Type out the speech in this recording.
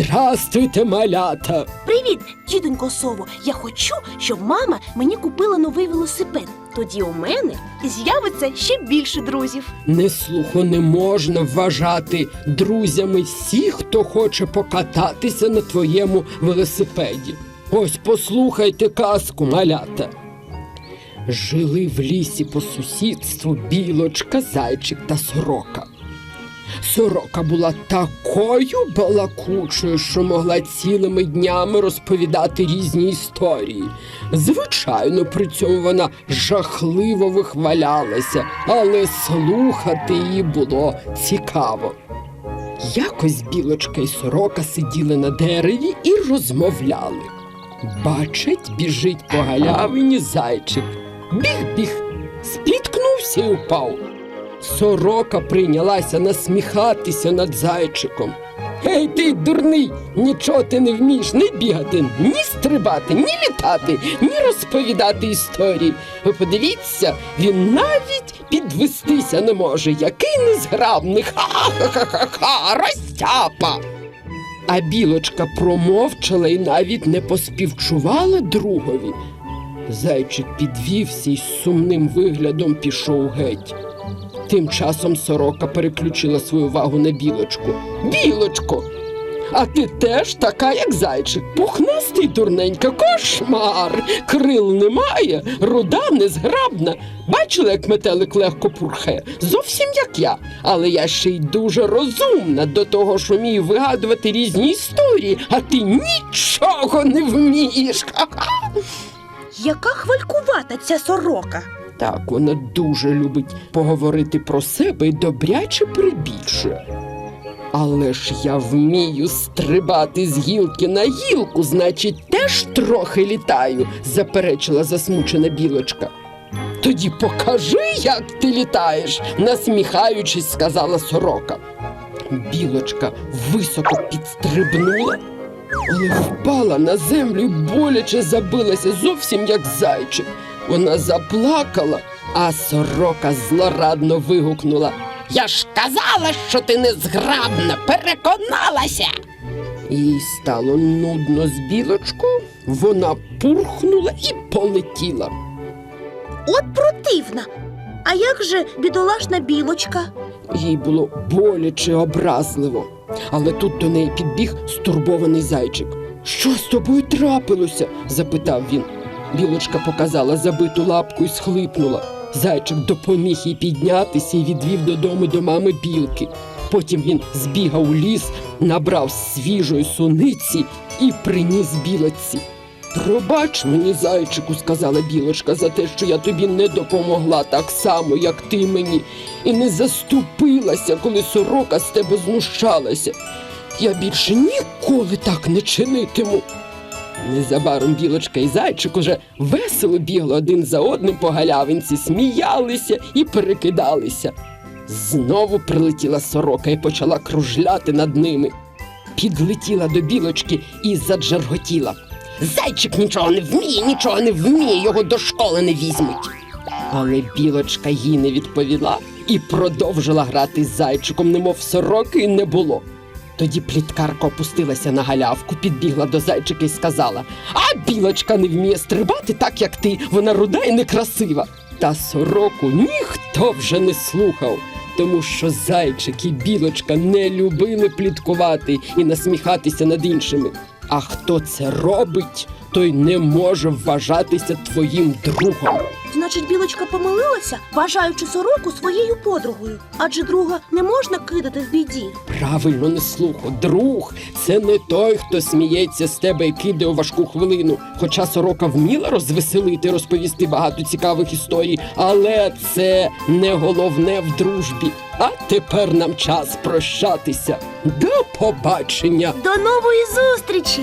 Здрастуйте, малята! Привіт, тітонько Сово. Я хочу, щоб мама мені купила новий велосипед. Тоді у мене з'явиться ще більше друзів. Неслухо не можна вважати друзями всіх, хто хоче покататися на твоєму велосипеді. Ось послухайте казку, малята. Жили в лісі по сусідству білочка, зайчик та сорока. Сорока була такою балакучою, що могла цілими днями розповідати різні історії. Звичайно, при цьому вона жахливо вихвалялася, але слухати її було цікаво. Якось білочка і сорока сиділи на дереві і розмовляли. Бачить, біжить по галявині зайчик. Біг-біг, спіткнувся і упав. Сорока прийнялася насміхатися над зайчиком. Гей, ти дурний, нічого ти не вмієш ні бігати, ні стрибати, ні літати, ні розповідати історії. Ви подивіться, він навіть підвестися не може. Який незграбний. Ха-ха-ха-ха-ха, розтяпа. А білочка промовчала і навіть не поспівчувала другові. Зайчик підвівся і з сумним виглядом пішов геть. Тим часом сорока переключила свою увагу на білочку. Білочко, а ти теж така, як зайчик, пухнастий дурненька, кошмар. Крил немає, руда незграбна. Бачила, як метелик легко пурхе? Зовсім як я. Але я ще й дуже розумна до того, що вмію вигадувати різні історії, а ти нічого не вмієш. Яка хвалькувата ця сорока. Так, вона дуже любить поговорити про себе і добряче прибільшує. Але ж я вмію стрибати з гілки на гілку, значить, теж трохи літаю, заперечила засмучена білочка. Тоді покажи, як ти літаєш, насміхаючись, сказала сорока. Білочка високо підстрибнула, але впала на землю і боляче забилася зовсім як зайчик. Вона заплакала, а сорока злорадно вигукнула. Я ж казала, що ти незграбна, переконалася. Їй стало нудно з білочкою, вона пурхнула і полетіла. От противна. А як же бідолашна білочка? Їй було боляче образливо. Але тут до неї підбіг стурбований зайчик. Що з тобою трапилося? запитав він. Білочка показала забиту лапку і схлипнула. Зайчик допоміг їй піднятися і відвів додому до мами білки. Потім він збігав у ліс, набрав свіжої суниці і приніс білоці. Пробач мені, зайчику, сказала білочка, за те, що я тобі не допомогла так само, як ти мені, і не заступилася, коли сорока з тебе знущалася. Я більше ніколи так не чинитиму. Незабаром білочка і зайчик уже весело бігли один за одним по галявинці, сміялися і перекидалися. Знову прилетіла сорока і почала кружляти над ними. Підлетіла до білочки і заджарготіла. Зайчик нічого не вміє, нічого не вміє, його до школи не візьмуть. Але білочка їй не відповіла і продовжила грати з зайчиком, немов сороки не було. Тоді пліткарка опустилася на галявку, підбігла до зайчика і сказала: А білочка не вміє стрибати так, як ти, вона руда і некрасива. Та сороку ніхто вже не слухав, тому що зайчик і білочка не любили пліткувати і насміхатися над іншими. А хто це робить, той не може вважатися твоїм другом. Значить, білочка помилилася, вважаючи сороку своєю подругою. Адже друга не можна кидати в біді. Правильно не слухо. Друг це не той, хто сміється з тебе і кидає у важку хвилину. Хоча сорока вміла розвеселити, розповісти багато цікавих історій, але це не головне в дружбі. А тепер нам час прощатися. До побачення! До нової зустрічі!